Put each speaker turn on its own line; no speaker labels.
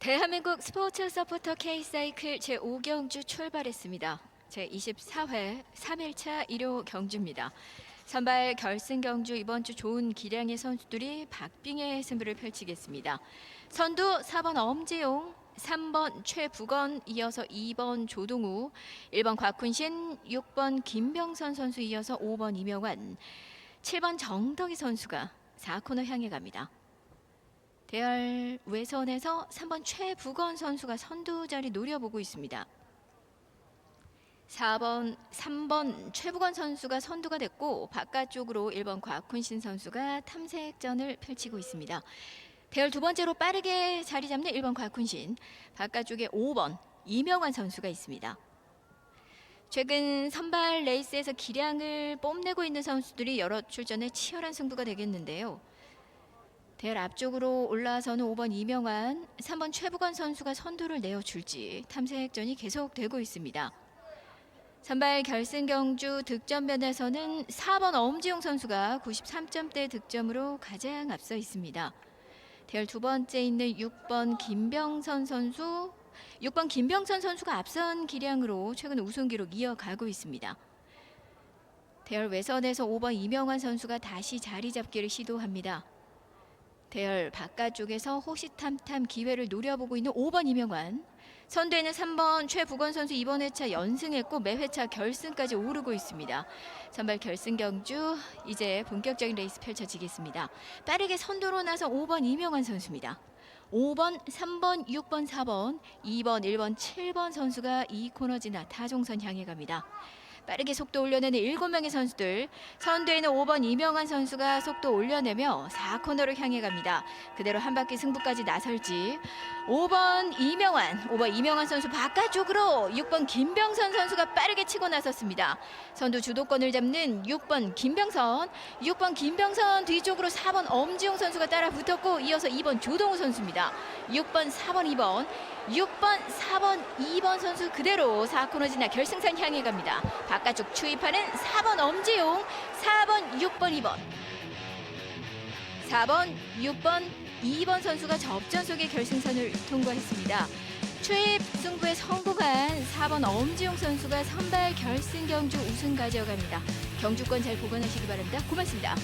대한민국 스포츠 서포터 K사이클 제5경주 출발했습니다. 제24회 3일차 1호 경주입니다. 선발 결승 경주 이번 주 좋은 기량의 선수들이 박빙의 승부를 펼치겠습니다. 선두 4번 엄지용, 3번 최부건, 이어서 2번 조동우, 1번 곽훈신, 6번 김병선 선수 이어서 5번 이명환, 7번 정덕희 선수가 4코너 향해 갑니다. 대열 외선에서 3번 최부건 선수가 선두 자리 노려보고 있습니다. 4번, 3번 최부건 선수가 선두가 됐고 바깥쪽으로 1번 곽훈신 선수가 탐색전을 펼치고 있습니다. 대열 두 번째로 빠르게 자리 잡는 1번 곽훈신, 바깥쪽에 5번 이명환 선수가 있습니다. 최근 선발 레이스에서 기량을 뽐내고 있는 선수들이 여러 출전에 치열한 승부가 되겠는데요. 대열 앞쪽으로 올라서는 5번 이명환, 3번 최부관 선수가 선두를 내어줄지 탐색전이 계속되고 있습니다. 선발 결승 경주 득점면에서는 4번 엄지용 선수가 93점대 득점으로 가장 앞서 있습니다. 대열 두 번째 있는 6번 김병선 선수, 6번 김병선 선수가 앞선 기량으로 최근 우승 기록 이어가고 있습니다. 대열 외선에서 5번 이명환 선수가 다시 자리 잡기를 시도합니다. 대열 바깥쪽에서 호시탐탐 기회를 노려보고 있는 5번 이명환 선두에는 3번 최부건 선수 이번 회차 연승했고 매 회차 결승까지 오르고 있습니다. 선발 결승 경주 이제 본격적인 레이스 펼쳐지겠습니다. 빠르게 선두로 나서 5번 이명환 선수입니다. 5번, 3번, 6번, 4번, 2번, 1번, 7번 선수가 이 코너 지나 타종선 향해 갑니다. 빠르게 속도 올려내는 7명의 선수들 선두에는 5번 이명환 선수가 속도 올려내며 4코너를 향해 갑니다. 그대로 한 바퀴 승부까지 나설지 5번 이명환 5번 이명환 선수 바깥쪽으로 6번 김병선 선수가 빠르게 치고 나섰습니다. 선두 주도권을 잡는 6번 김병선 6번 김병선 뒤쪽으로 4번 엄지용 선수가 따라 붙었고 이어서 2번 조동우 선수입니다. 6번 4번 2번 6번, 4번, 2번 선수 그대로 4코너 지나 결승선 향해 갑니다. 바깥쪽 추입하는 4번 엄지용, 4번, 6번, 2번. 4번, 6번, 2번 선수가 접전 속의 결승선을 통과했습니다. 추입 승부에 성공한 4번 엄지용 선수가 선발 결승 경주 우승 가져갑니다. 경주권 잘 보관하시기 바랍니다. 고맙습니다.